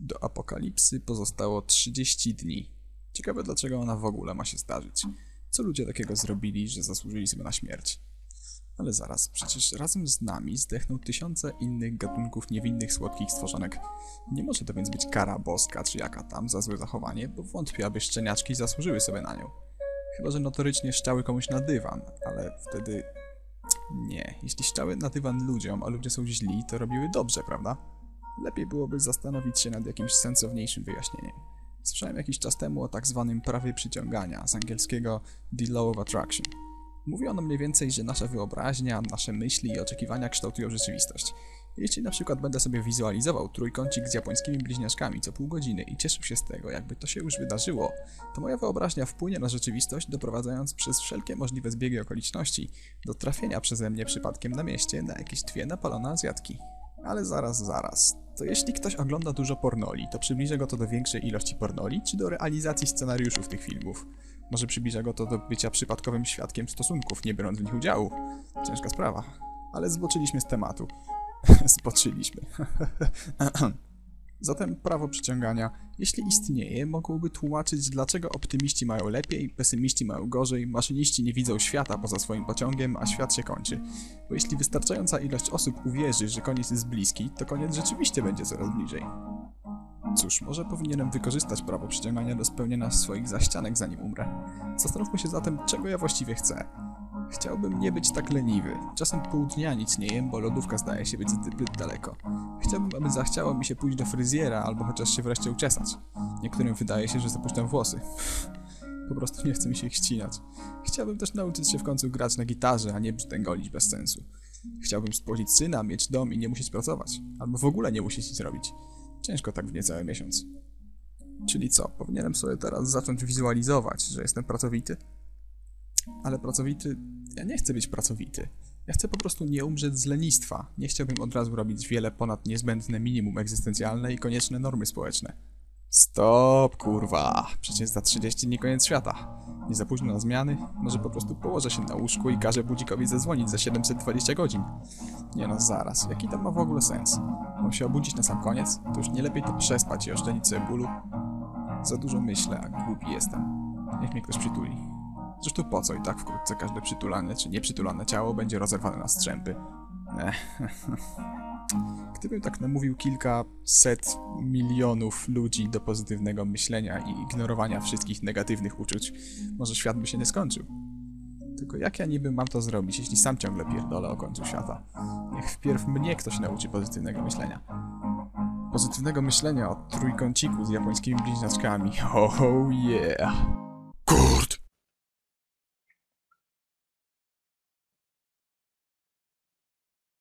Do apokalipsy pozostało 30 dni. Ciekawe dlaczego ona w ogóle ma się zdarzyć. Co ludzie takiego zrobili, że zasłużyli sobie na śmierć? Ale zaraz, przecież razem z nami zdechną tysiące innych gatunków niewinnych, słodkich stworzonek. Nie może to więc być kara boska czy jaka tam za złe zachowanie, bo wątpię, aby szczeniaczki zasłużyły sobie na nią. Chyba, że notorycznie szczały komuś na dywan, ale wtedy... Nie, jeśli szczały na dywan ludziom, a ludzie są źli, to robiły dobrze, prawda? Lepiej byłoby zastanowić się nad jakimś sensowniejszym wyjaśnieniem. Słyszałem jakiś czas temu o tak zwanym prawie przyciągania, z angielskiego The Law of Attraction. Mówi ono mniej więcej, że nasza wyobraźnia, nasze myśli i oczekiwania kształtują rzeczywistość. Jeśli na przykład będę sobie wizualizował trójkącik z japońskimi bliźniaczkami co pół godziny i cieszył się z tego, jakby to się już wydarzyło, to moja wyobraźnia wpłynie na rzeczywistość, doprowadzając przez wszelkie możliwe zbiegi okoliczności do trafienia przeze mnie przypadkiem na mieście na jakieś dwie napalone Azjatki. Ale zaraz, zaraz. To jeśli ktoś ogląda dużo pornoli, to przybliża go to do większej ilości pornoli, czy do realizacji scenariuszów tych filmów? Może przybliża go to do bycia przypadkowym świadkiem stosunków, nie biorąc w nich udziału? Ciężka sprawa. Ale zboczyliśmy z tematu. zboczyliśmy. Zatem prawo przyciągania, jeśli istnieje, mogłoby tłumaczyć, dlaczego optymiści mają lepiej, pesymiści mają gorzej, maszyniści nie widzą świata poza swoim pociągiem, a świat się kończy. Bo jeśli wystarczająca ilość osób uwierzy, że koniec jest bliski, to koniec rzeczywiście będzie coraz bliżej. Cóż, może powinienem wykorzystać prawo przyciągania do spełnienia swoich zaścianek, zanim umrę. Zastanówmy się zatem, czego ja właściwie chcę. Chciałbym nie być tak leniwy. Czasem pół dnia nic nie jem, bo lodówka zdaje się być zbyt daleko. Chciałbym, aby zachciało mi się pójść do fryzjera, albo chociaż się wreszcie uczesać. Niektórym wydaje się, że zapuszczam włosy. Po prostu nie chce mi się ich ścinać. Chciałbym też nauczyć się w końcu grać na gitarze, a nie brzdęgolić bez sensu. Chciałbym spłodzić syna, mieć dom i nie musieć pracować. Albo w ogóle nie musieć nic robić. Ciężko tak w niecały miesiąc. Czyli co, powinienem sobie teraz zacząć wizualizować, że jestem pracowity? Ale pracowity... Ja nie chcę być pracowity. Ja chcę po prostu nie umrzeć z lenistwa. Nie chciałbym od razu robić wiele ponad niezbędne minimum egzystencjalne i konieczne normy społeczne. Stop, kurwa. Przecież za 30 dni koniec świata. Nie za późno na zmiany? Może po prostu położę się na łóżku i każę budzikowi zadzwonić za 720 godzin? Nie no, zaraz. Jaki to ma w ogóle sens? Mam się obudzić na sam koniec? To już nie lepiej to przespać i oszczędzić sobie bólu? Za dużo myślę, a głupi jestem. Niech mnie ktoś przytuli. Zresztą po co i tak wkrótce każde przytulane czy nieprzytulane ciało będzie rozerwane na strzępy. Ech. Gdybym tak namówił kilka set milionów ludzi do pozytywnego myślenia i ignorowania wszystkich negatywnych uczuć, może świat by się nie skończył. Tylko jak ja niby mam to zrobić, jeśli sam ciągle pierdolę o końcu świata? Niech wpierw mnie ktoś nauczy pozytywnego myślenia. Pozytywnego myślenia o trójkąciku z japońskimi bliźniaczkami. Oh yeah!